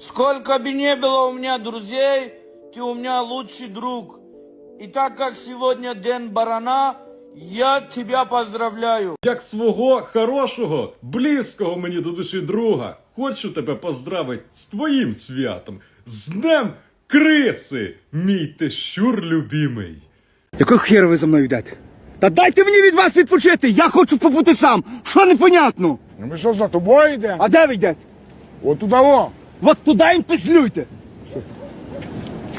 Сколько бы не было у меня друзей, ты у меня лучший друг. И так как сегодня день барана, я тебя поздравляю. Як свого хорошого, близького мені до душі друга, хочу тебе поздравити з твоїм святом, з Днем Криси, мій ти щур любимий. Якого хера ви за мною йдете? Та дайте мені від вас відпочити! Я хочу побути сам! Що непонятно? Ну ми що за тобою йдемо? А де ви йдете? От туди о. От туди і песлюйте!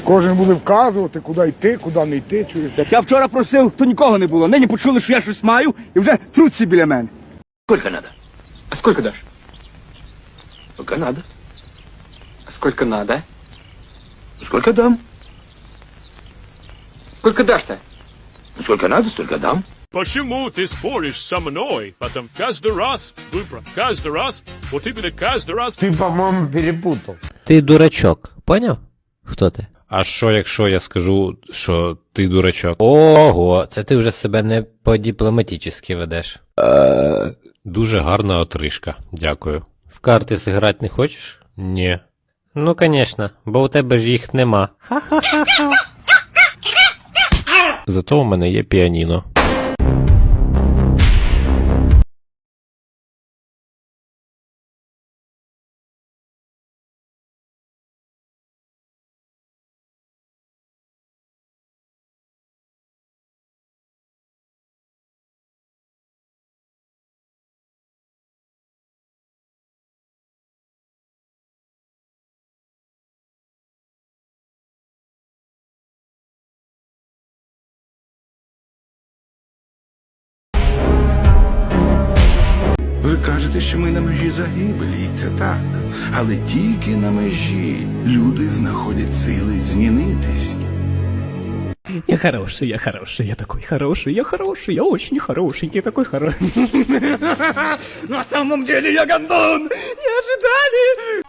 Кожен буде вказувати, куди йти, куди не йти, чуєш. Як я вчора просив, то нікого не було. Нині почули, що я щось маю, і вже труться біля мене. Сколько надо? А сколько дашь? Сколько надо. А сколько надо? Сколько дам? Сколько дашь-то? Сколько надо, столько дам. Почему ты споришь со мной? Потом каждый раз выбор. Каждый раз. Вот именно каждый раз. Ти, по-моєму, перепутав. Ти дурачок, поняв? Хто ти? А що, якщо я скажу, що ти дурачок? Ого, це ти вже себе не по-дипломатически ведеш. Дуже гарна отрижка. Дякую. В карти зіграти не хочеш? Ні. Ну, конечно, бо у тебе ж їх нема. Зато у мене є піаніно. Кажете, що ми на межі загибелі, і це так. Але тільки на межі люди знаходять сили змінитись. Я хороший, я хороший, я такой хороший, я хороший, я очень хороший, я такой хороший. На самом деле я гондон! Не ожидали!